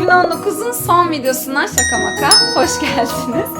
2019'un son videosuna şaka maka hoş geldiniz.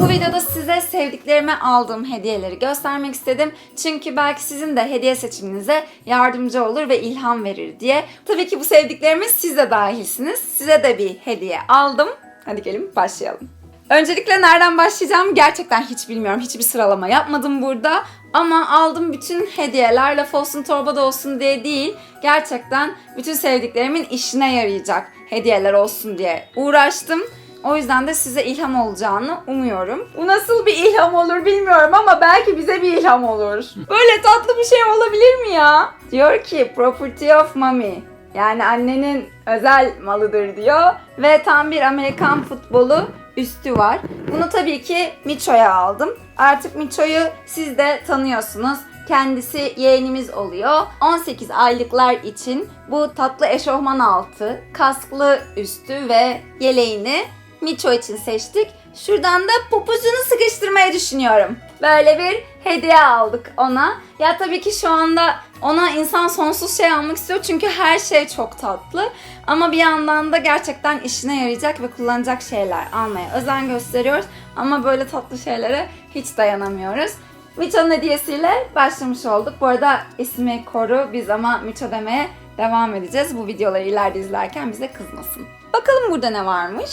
Bu videoda size sevdiklerime aldığım hediyeleri göstermek istedim. Çünkü belki sizin de hediye seçiminize yardımcı olur ve ilham verir diye. Tabii ki bu sevdiklerime siz de dahilsiniz. Size de bir hediye aldım. Hadi gelin başlayalım. Öncelikle nereden başlayacağım gerçekten hiç bilmiyorum. Hiçbir sıralama yapmadım burada. Ama aldım bütün hediyeler laf olsun torbada olsun diye değil. Gerçekten bütün sevdiklerimin işine yarayacak hediyeler olsun diye uğraştım. O yüzden de size ilham olacağını umuyorum. Bu nasıl bir ilham olur bilmiyorum ama belki bize bir ilham olur. Böyle tatlı bir şey olabilir mi ya? Diyor ki property of mommy. Yani annenin özel malıdır diyor. Ve tam bir Amerikan futbolu üstü var. Bunu tabii ki Micho'ya aldım. Artık Micho'yu siz de tanıyorsunuz. Kendisi yeğenimiz oluyor. 18 aylıklar için bu tatlı eşofman altı, kasklı üstü ve yeleğini Miço için seçtik. Şuradan da popusunu sıkıştırmayı düşünüyorum. Böyle bir hediye aldık ona. Ya tabii ki şu anda ona insan sonsuz şey almak istiyor çünkü her şey çok tatlı. Ama bir yandan da gerçekten işine yarayacak ve kullanacak şeyler almaya özen gösteriyoruz. Ama böyle tatlı şeylere hiç dayanamıyoruz. Miço'nun hediyesiyle başlamış olduk. Bu arada ismi Koru biz ama Miço demeye devam edeceğiz. Bu videoları ileride izlerken bize kızmasın. Bakalım burada ne varmış?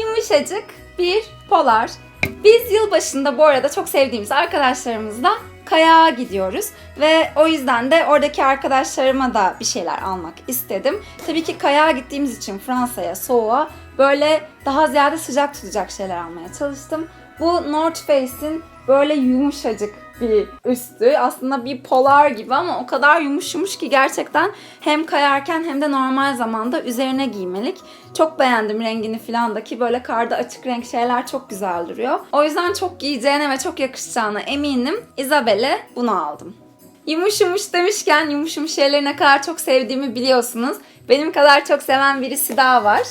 Yumuşacık bir polar. Biz yılbaşında bu arada çok sevdiğimiz arkadaşlarımızla kayağa gidiyoruz ve o yüzden de oradaki arkadaşlarıma da bir şeyler almak istedim. Tabii ki kayağa gittiğimiz için Fransa'ya, soğuğa böyle daha ziyade sıcak tutacak şeyler almaya çalıştım. Bu North Face'in böyle yumuşacık bir üstü. Aslında bir polar gibi ama o kadar yumuş ki gerçekten hem kayarken hem de normal zamanda üzerine giymelik. Çok beğendim rengini falan da ki böyle karda açık renk şeyler çok güzel duruyor. O yüzden çok giyeceğine ve çok yakışacağına eminim. Isabel'e bunu aldım. Yumuş yumuş demişken yumuş yumuş şeyleri ne kadar çok sevdiğimi biliyorsunuz. Benim kadar çok seven birisi daha var.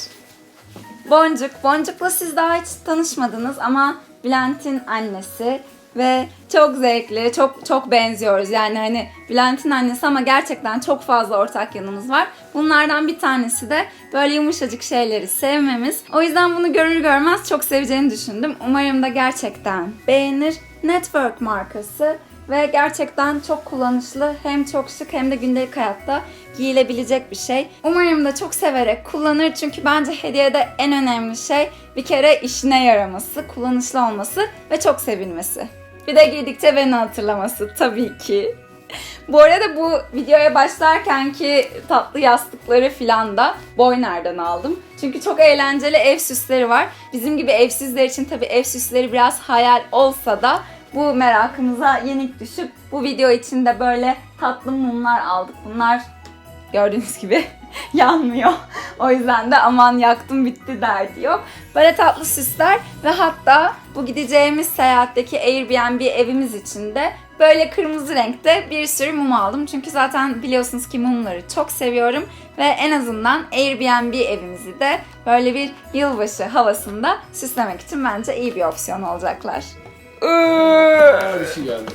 Boncuk. Boncuk'la siz daha hiç tanışmadınız ama Bülent'in annesi ve çok zevkli, çok çok benziyoruz. Yani hani Bülent'in annesi ama gerçekten çok fazla ortak yanımız var. Bunlardan bir tanesi de böyle yumuşacık şeyleri sevmemiz. O yüzden bunu görür görmez çok seveceğini düşündüm. Umarım da gerçekten beğenir. Network markası ve gerçekten çok kullanışlı. Hem çok şık hem de gündelik hayatta giyilebilecek bir şey. Umarım da çok severek kullanır çünkü bence hediyede en önemli şey bir kere işine yaraması, kullanışlı olması ve çok sevilmesi. Bir de giydikçe beni hatırlaması tabii ki. Bu arada bu videoya başlarken ki tatlı yastıkları filan da Boyner'den aldım. Çünkü çok eğlenceli ev süsleri var. Bizim gibi evsizler için tabii ev süsleri biraz hayal olsa da bu merakımıza yenik düşüp bu video için de böyle tatlı mumlar aldık. Bunlar gördüğünüz gibi yanmıyor. O yüzden de aman yaktım bitti derdi yok. Böyle tatlı süsler ve hatta bu gideceğimiz seyahatteki Airbnb evimiz için de böyle kırmızı renkte bir sürü mum aldım. Çünkü zaten biliyorsunuz ki mumları çok seviyorum ve en azından Airbnb evimizi de böyle bir yılbaşı havasında süslemek için bence iyi bir opsiyon olacaklar. Bir şey geldi.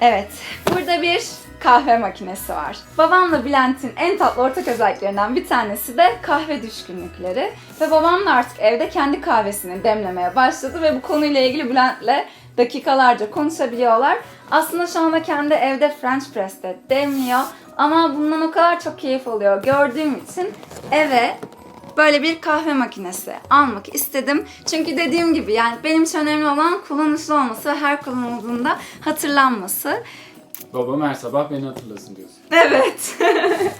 Evet, burada bir kahve makinesi var. Babamla Bülent'in en tatlı ortak özelliklerinden bir tanesi de kahve düşkünlükleri. Ve babam da artık evde kendi kahvesini demlemeye başladı ve bu konuyla ilgili Bülent'le dakikalarca konuşabiliyorlar. Aslında şu anda kendi evde French Press'te demliyor ama bundan o kadar çok keyif alıyor gördüğüm için eve böyle bir kahve makinesi almak istedim. Çünkü dediğim gibi yani benim için önemli olan kullanışlı olması ve her kullanıldığında hatırlanması. Babam her sabah beni hatırlasın diyorsun. Evet.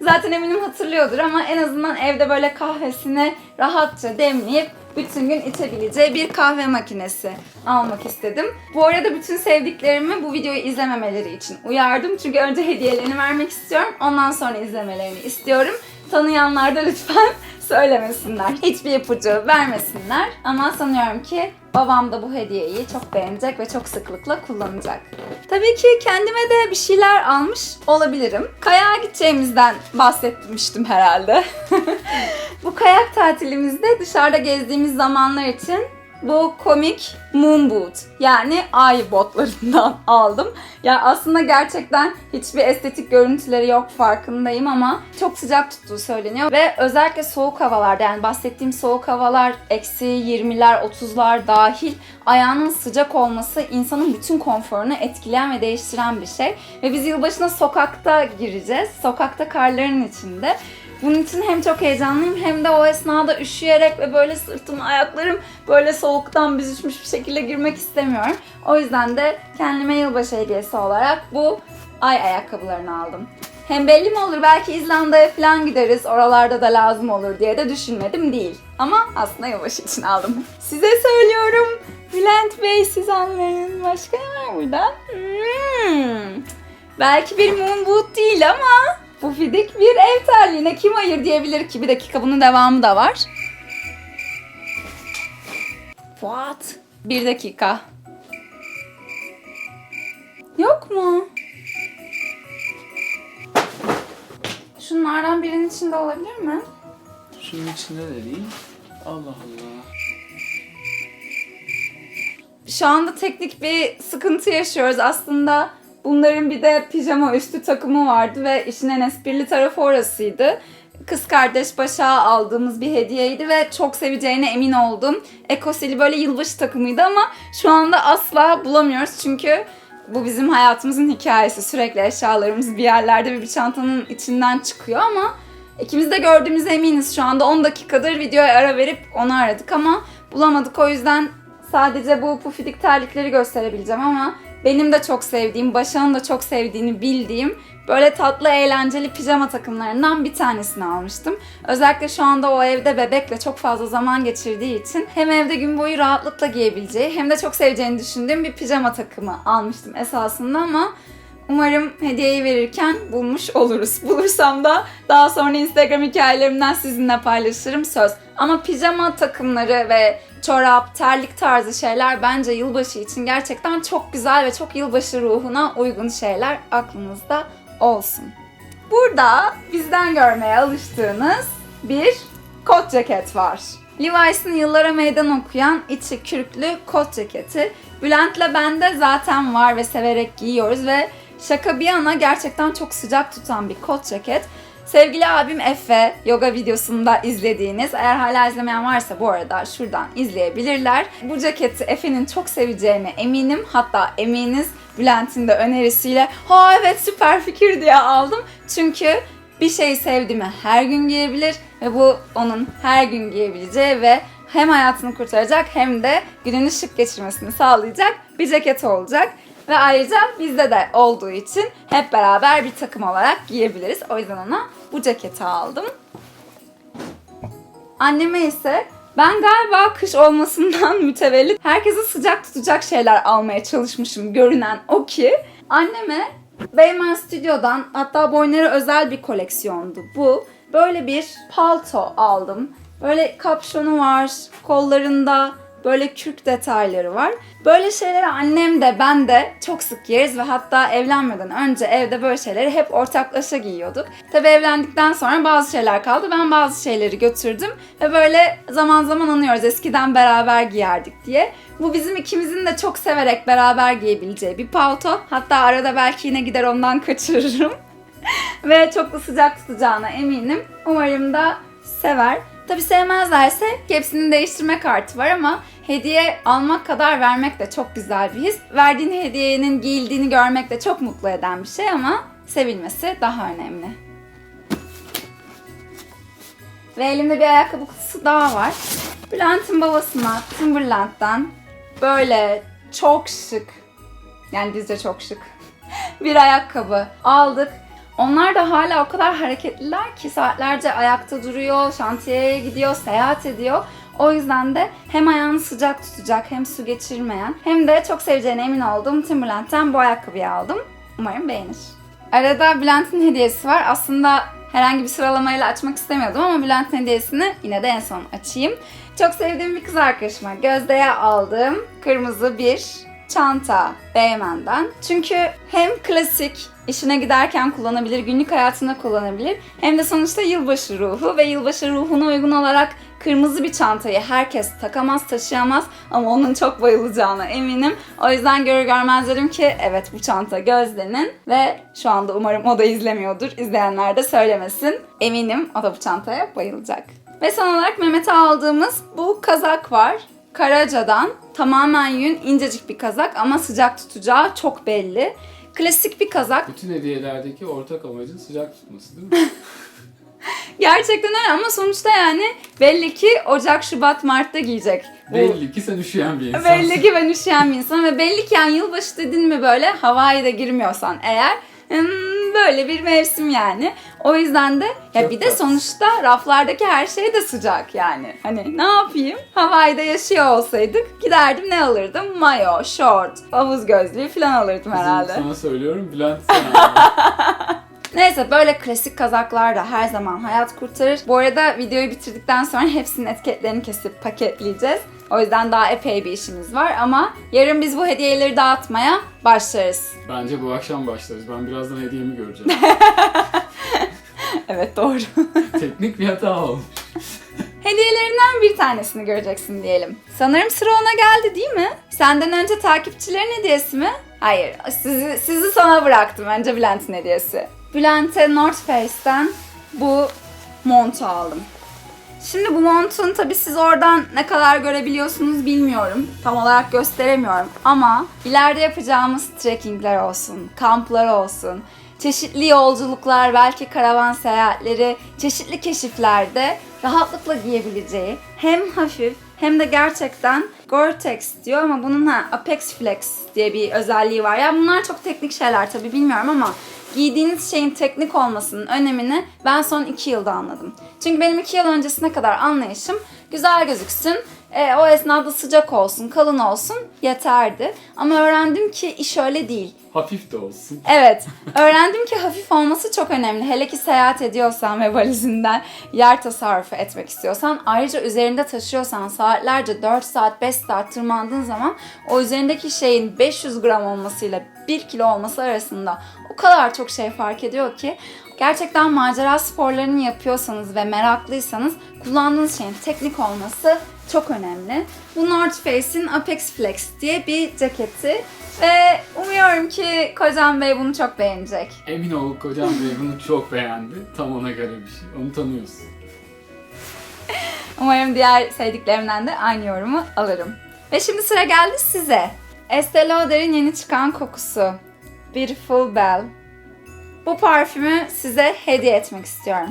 Zaten eminim hatırlıyordur ama en azından evde böyle kahvesini rahatça demleyip bütün gün içebileceği bir kahve makinesi almak istedim. Bu arada bütün sevdiklerimi bu videoyu izlememeleri için uyardım. Çünkü önce hediyelerini vermek istiyorum. Ondan sonra izlemelerini istiyorum. Tanıyanlar da lütfen söylemesinler. Hiçbir ipucu vermesinler. Ama sanıyorum ki babam da bu hediyeyi çok beğenecek ve çok sıklıkla kullanacak. Tabii ki kendime de bir şeyler almış olabilirim. Kayağa gideceğimizden bahsetmiştim herhalde. bu kayak tatilimizde dışarıda gezdiğimiz zamanlar için bu komik moon boot yani ay botlarından aldım. Ya aslında gerçekten hiçbir estetik görüntüleri yok farkındayım ama çok sıcak tuttuğu söyleniyor. Ve özellikle soğuk havalarda yani bahsettiğim soğuk havalar eksi 20'ler 30'lar dahil ayağının sıcak olması insanın bütün konforunu etkileyen ve değiştiren bir şey. Ve biz yılbaşına sokakta gireceğiz. Sokakta karların içinde. Bunun için hem çok heyecanlıyım hem de o esnada üşüyerek ve böyle sırtım, ayaklarım böyle soğuktan büzüşmüş bir şekilde girmek istemiyorum. O yüzden de kendime yılbaşı hediyesi olarak bu ay ayakkabılarını aldım. Hem belli mi olur belki İzlanda'ya falan gideriz oralarda da lazım olur diye de düşünmedim değil. Ama aslında yılbaşı için aldım. Size söylüyorum. Bülent Bey siz anlayın. Başka ne var burada? Hmm. Belki bir moon boot değil ama bu fidik bir ev terliğine kim hayır diyebilir ki? Bir dakika bunun devamı da var. What? Bir dakika. Yok mu? Şunlardan birinin içinde olabilir mi? Şunun içinde de değil. Allah Allah. Şu anda teknik bir sıkıntı yaşıyoruz. Aslında bunların bir de pijama üstü takımı vardı ve işin en esprili tarafı orasıydı. Kız kardeş başa aldığımız bir hediyeydi ve çok seveceğine emin oldum. Ekoseli böyle yılbaşı takımıydı ama şu anda asla bulamıyoruz çünkü bu bizim hayatımızın hikayesi. Sürekli eşyalarımız bir yerlerde bir çantanın içinden çıkıyor ama ikimiz de gördüğümüze eminiz. Şu anda 10 dakikadır videoya ara verip onu aradık ama bulamadık. O yüzden sadece bu pufidik terlikleri gösterebileceğim ama benim de çok sevdiğim, Başak'ın da çok sevdiğini bildiğim böyle tatlı eğlenceli pijama takımlarından bir tanesini almıştım. Özellikle şu anda o evde bebekle çok fazla zaman geçirdiği için hem evde gün boyu rahatlıkla giyebileceği hem de çok seveceğini düşündüğüm bir pijama takımı almıştım esasında ama Umarım hediyeyi verirken bulmuş oluruz. Bulursam da daha sonra Instagram hikayelerimden sizinle paylaşırım söz. Ama pijama takımları ve çorap, terlik tarzı şeyler bence yılbaşı için gerçekten çok güzel ve çok yılbaşı ruhuna uygun şeyler aklınızda olsun. Burada bizden görmeye alıştığınız bir kot ceket var. Levi's'ın yıllara meydan okuyan içi kürklü kot ceketi. Bülent'le bende zaten var ve severek giyiyoruz ve şaka bir yana gerçekten çok sıcak tutan bir kot ceket. Sevgili abim Efe yoga videosunda izlediğiniz eğer hala izlemeyen varsa bu arada şuradan izleyebilirler. Bu ceketi Efe'nin çok seveceğine eminim. Hatta eminiz Bülent'in de önerisiyle ha evet süper fikir diye aldım. Çünkü bir şeyi sevdiğimi her gün giyebilir ve bu onun her gün giyebileceği ve hem hayatını kurtaracak hem de gününü şık geçirmesini sağlayacak bir ceket olacak. Ve ayrıca bizde de olduğu için hep beraber bir takım olarak giyebiliriz. O yüzden ona bu ceketi aldım. Anneme ise ben galiba kış olmasından mütevellit herkese sıcak tutacak şeyler almaya çalışmışım görünen o ki. Anneme Beymen Stüdyo'dan hatta Boyner'e özel bir koleksiyondu bu. Böyle bir palto aldım. Böyle kapşonu var, kollarında böyle kürk detayları var. Böyle şeyleri annem de ben de çok sık yeriz ve hatta evlenmeden önce evde böyle şeyleri hep ortaklaşa giyiyorduk. Tabi evlendikten sonra bazı şeyler kaldı. Ben bazı şeyleri götürdüm ve böyle zaman zaman anıyoruz eskiden beraber giyerdik diye. Bu bizim ikimizin de çok severek beraber giyebileceği bir palto. Hatta arada belki yine gider ondan kaçırırım. ve çok da sıcak tutacağına eminim. Umarım da sever. Tabi sevmezlerse hepsinin değiştirme kartı var ama hediye almak kadar vermek de çok güzel bir his. Verdiğin hediyenin giyildiğini görmek de çok mutlu eden bir şey ama sevilmesi daha önemli. Ve elimde bir ayakkabı kutusu daha var. Bülent'in babasına Timberland'dan böyle çok şık yani bizce çok şık bir ayakkabı aldık. Onlar da hala o kadar hareketliler ki saatlerce ayakta duruyor, şantiyeye gidiyor, seyahat ediyor. O yüzden de hem ayağını sıcak tutacak hem su geçirmeyen hem de çok seveceğine emin olduğum Timberland'den bu ayakkabıyı aldım. Umarım beğenir. Arada Bülent'in hediyesi var. Aslında herhangi bir sıralamayla açmak istemiyordum ama Bülent'in hediyesini yine de en son açayım. Çok sevdiğim bir kız arkadaşıma Gözde'ye aldığım kırmızı bir çanta Beymen'den. Çünkü hem klasik, işine giderken kullanabilir, günlük hayatında kullanabilir. Hem de sonuçta yılbaşı ruhu ve yılbaşı ruhuna uygun olarak kırmızı bir çantayı herkes takamaz, taşıyamaz ama onun çok bayılacağına eminim. O yüzden görür görmez dedim ki evet bu çanta Gözde'nin ve şu anda umarım o da izlemiyordur. İzleyenler de söylemesin. Eminim o da bu çantaya bayılacak. Ve son olarak Mehmet'e aldığımız bu kazak var. Karaca'dan tamamen yün incecik bir kazak ama sıcak tutacağı çok belli. Klasik bir kazak. Bütün hediyelerdeki ortak amacın sıcak tutması değil mi? Gerçekten öyle ama sonuçta yani belli ki Ocak, Şubat, Mart'ta giyecek. Belli ki sen üşüyen bir insansın. Belli ki ben üşüyen bir insanım ve belli ki yani yılbaşı dedin mi böyle havaya da girmiyorsan eğer böyle bir mevsim yani. O yüzden de ya bir de sonuçta raflardaki her şey de sıcak yani. Hani ne yapayım? Hawaii'de yaşıyor olsaydık giderdim ne alırdım? Mayo, şort, havuz gözlüğü falan alırdım Kızım, herhalde. Sana söylüyorum Bülent sen al. Neyse böyle klasik kazaklar da her zaman hayat kurtarır. Bu arada videoyu bitirdikten sonra hepsinin etiketlerini kesip paketleyeceğiz. O yüzden daha epey bir işimiz var ama yarın biz bu hediyeleri dağıtmaya başlarız. Bence bu akşam başlarız. Ben birazdan hediyemi göreceğim. Evet doğru. Teknik bir hata olmuş. Hediyelerinden bir tanesini göreceksin diyelim. Sanırım sıra ona geldi değil mi? Senden önce takipçilerin hediyesi mi? Hayır, sizi, sizi sana bıraktım. Önce Bülent'in hediyesi. Bülent'e North Face'ten bu montu aldım. Şimdi bu montun tabii siz oradan ne kadar görebiliyorsunuz bilmiyorum. Tam olarak gösteremiyorum ama ileride yapacağımız trekkingler olsun, kamplar olsun, çeşitli yolculuklar, belki karavan seyahatleri, çeşitli keşiflerde rahatlıkla giyebileceği hem hafif hem de gerçekten Gore-Tex diyor ama bunun ha Apex Flex diye bir özelliği var. Ya bunlar çok teknik şeyler tabii bilmiyorum ama giydiğiniz şeyin teknik olmasının önemini ben son 2 yılda anladım. Çünkü benim 2 yıl öncesine kadar anlayışım güzel gözüksün, e, o esnada sıcak olsun, kalın olsun yeterdi. Ama öğrendim ki iş öyle değil. Hafif de olsun. Evet, öğrendim ki hafif olması çok önemli. Hele ki seyahat ediyorsan ve valizinden yer tasarrufu etmek istiyorsan. Ayrıca üzerinde taşıyorsan saatlerce 4 saat, 5 saat tırmandığın zaman o üzerindeki şeyin 500 gram olmasıyla 1 kilo olması arasında o kadar çok şey fark ediyor ki gerçekten macera sporlarını yapıyorsanız ve meraklıysanız kullandığınız şeyin teknik olması çok önemli. Bu North Face'in Apex Flex diye bir ceketi ve umuyorum ki kocam bey bunu çok beğenecek. Emin ol kocam bey bunu çok beğendi. Tam ona göre bir şey. Onu tanıyorsun. Umarım diğer sevdiklerimden de aynı yorumu alırım. Ve şimdi sıra geldi size. Estee Lauder'in yeni çıkan kokusu. Beautiful Belle. Bu parfümü size hediye etmek istiyorum.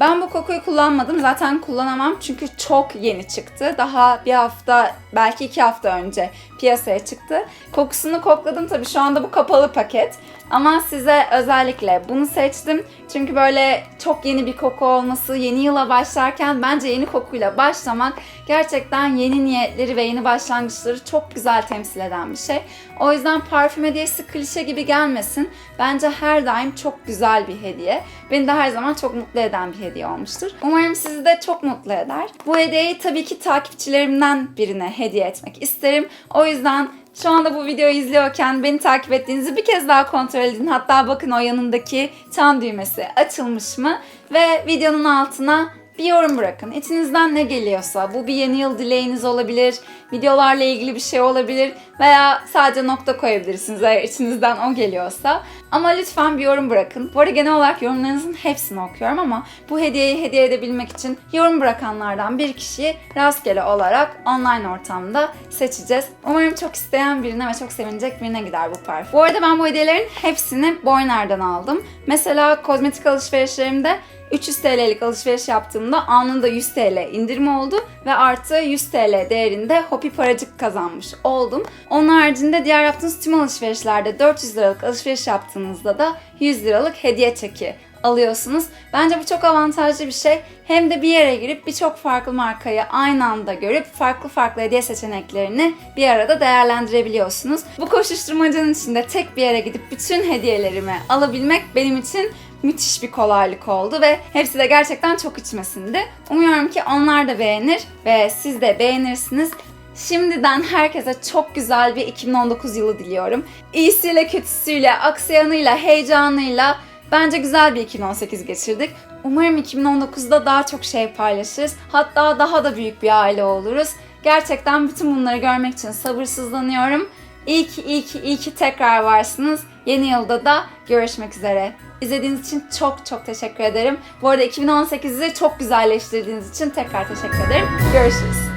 Ben bu kokuyu kullanmadım. Zaten kullanamam çünkü çok yeni çıktı. Daha bir hafta, belki iki hafta önce piyasaya çıktı. Kokusunu kokladım tabii şu anda bu kapalı paket. Ama size özellikle bunu seçtim. Çünkü böyle çok yeni bir koku olması, yeni yıla başlarken bence yeni kokuyla başlamak gerçekten yeni niyetleri ve yeni başlangıçları çok güzel temsil eden bir şey. O yüzden parfüm hediyesi klişe gibi gelmesin. Bence her daim çok güzel bir hediye. Beni de her zaman çok mutlu eden bir hediye olmuştur. Umarım sizi de çok mutlu eder. Bu hediyeyi tabii ki takipçilerimden birine hediye etmek isterim. O yüzden şu anda bu videoyu izliyorken beni takip ettiğinizi bir kez daha kontrol edin. Hatta bakın o yanındaki çan düğmesi açılmış mı? Ve videonun altına bir yorum bırakın. İçinizden ne geliyorsa, bu bir yeni yıl dileğiniz olabilir, videolarla ilgili bir şey olabilir veya sadece nokta koyabilirsiniz eğer içinizden o geliyorsa. Ama lütfen bir yorum bırakın. Bu arada genel olarak yorumlarınızın hepsini okuyorum ama bu hediyeyi hediye edebilmek için yorum bırakanlardan bir kişiyi rastgele olarak online ortamda seçeceğiz. Umarım çok isteyen birine ve çok sevinecek birine gider bu parfüm. Bu arada ben bu hediyelerin hepsini Boyner'den aldım. Mesela kozmetik alışverişlerimde 300 TL'lik alışveriş yaptığımda anında 100 TL indirim oldu ve artı 100 TL değerinde Hopi Paracık kazanmış oldum. Onun haricinde diğer yaptığınız tüm alışverişlerde 400 liralık alışveriş yaptığınızda da 100 liralık hediye çeki alıyorsunuz. Bence bu çok avantajlı bir şey. Hem de bir yere girip birçok farklı markayı aynı anda görüp farklı farklı hediye seçeneklerini bir arada değerlendirebiliyorsunuz. Bu koşuşturmacanın içinde tek bir yere gidip bütün hediyelerimi alabilmek benim için müthiş bir kolaylık oldu ve hepsi de gerçekten çok içmesindi. Umuyorum ki onlar da beğenir ve siz de beğenirsiniz. Şimdiden herkese çok güzel bir 2019 yılı diliyorum. İyisiyle, kötüsüyle, aksayanıyla, heyecanıyla bence güzel bir 2018 geçirdik. Umarım 2019'da daha çok şey paylaşırız. Hatta daha da büyük bir aile oluruz. Gerçekten bütün bunları görmek için sabırsızlanıyorum. İyi ki, iyi ki, iyi ki tekrar varsınız. Yeni yılda da görüşmek üzere. İzlediğiniz için çok çok teşekkür ederim. Bu arada 2018'i çok güzelleştirdiğiniz için tekrar teşekkür ederim. Görüşürüz.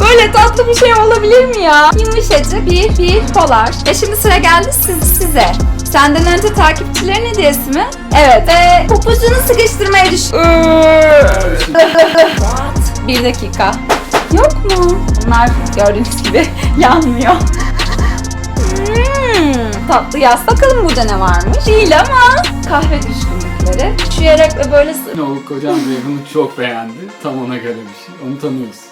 Böyle tatlı bir şey olabilir mi ya? Yumuşacık bir bir polar. Ve şimdi sıra geldi siz, size. Senden önce takipçilerin hediyesi mi? Evet. Ve popuzunu sıkıştırmaya düş... Bir dakika. Yok mu? Bunlar gördüğünüz gibi yanmıyor. Hmm, tatlı yaz. Bakalım burada ne varmış. Değil ama kahve düşkünlükleri. Üşüyerek ve böyle Ne oldu kocam bunu çok beğendi. Tam ona göre bir şey. Onu tanıyoruz.